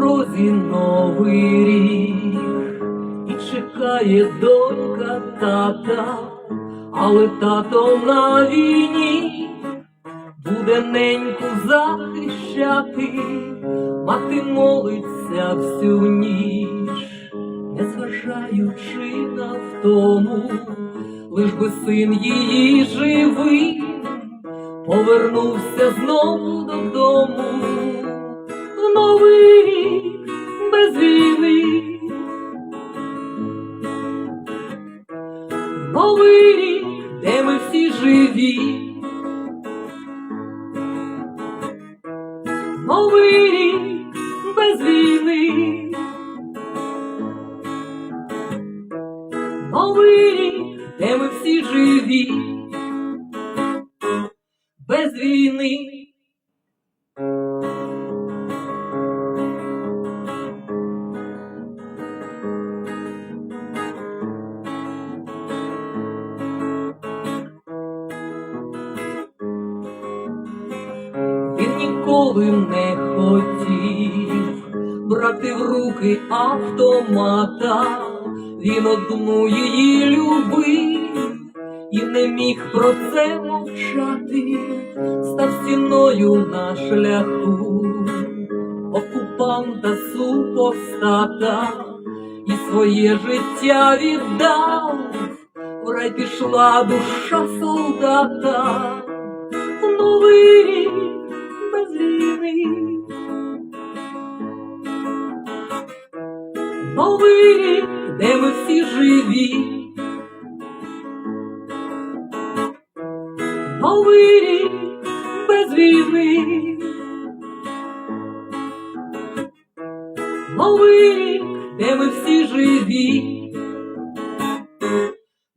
порозі новий рік, і чекає донька тата, але тато на війні. Буде неньку захищати, мати молиться всю ніч, не зважаючи на втому, лиш би син її живий, повернувся знову додому. Новий рік без війни. Новий рік, де ми всі живі. Новий рік без війни. Новий рік, де ми всі живі. Без війни. Ніколи не хотів. Брати в руки автомата, він одну її любив. І не міг про це мовчати, став стіною на шляху. Окупанта супостата і своє життя віддав, в рай пішла душа солдата. Новий війни. Новий рік, де ми всі живі. Новий без війни. Новий рік, де ми всі живі.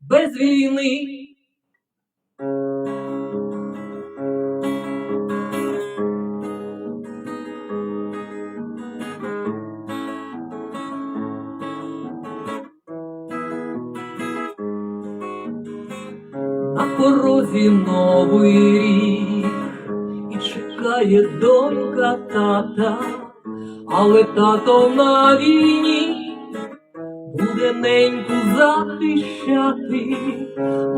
Без війни. Порозі новий рік. І чекає донька тата, але тато на війні буде неньку захищати,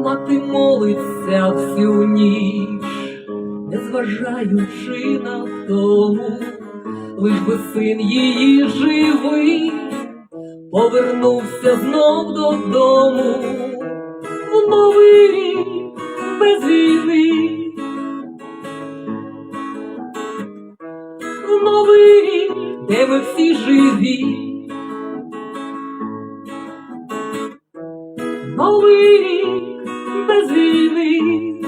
мати молиться всю ніч, незважаючи на втому, лиш би син її живий, повернувся знов додому В новий рік, де ми всі живі. Новий рік без війни.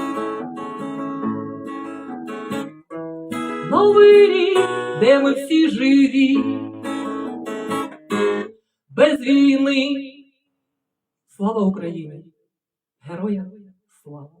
Новий рік, де ми всі живі. Без війни. Слава Україні! Героям слава!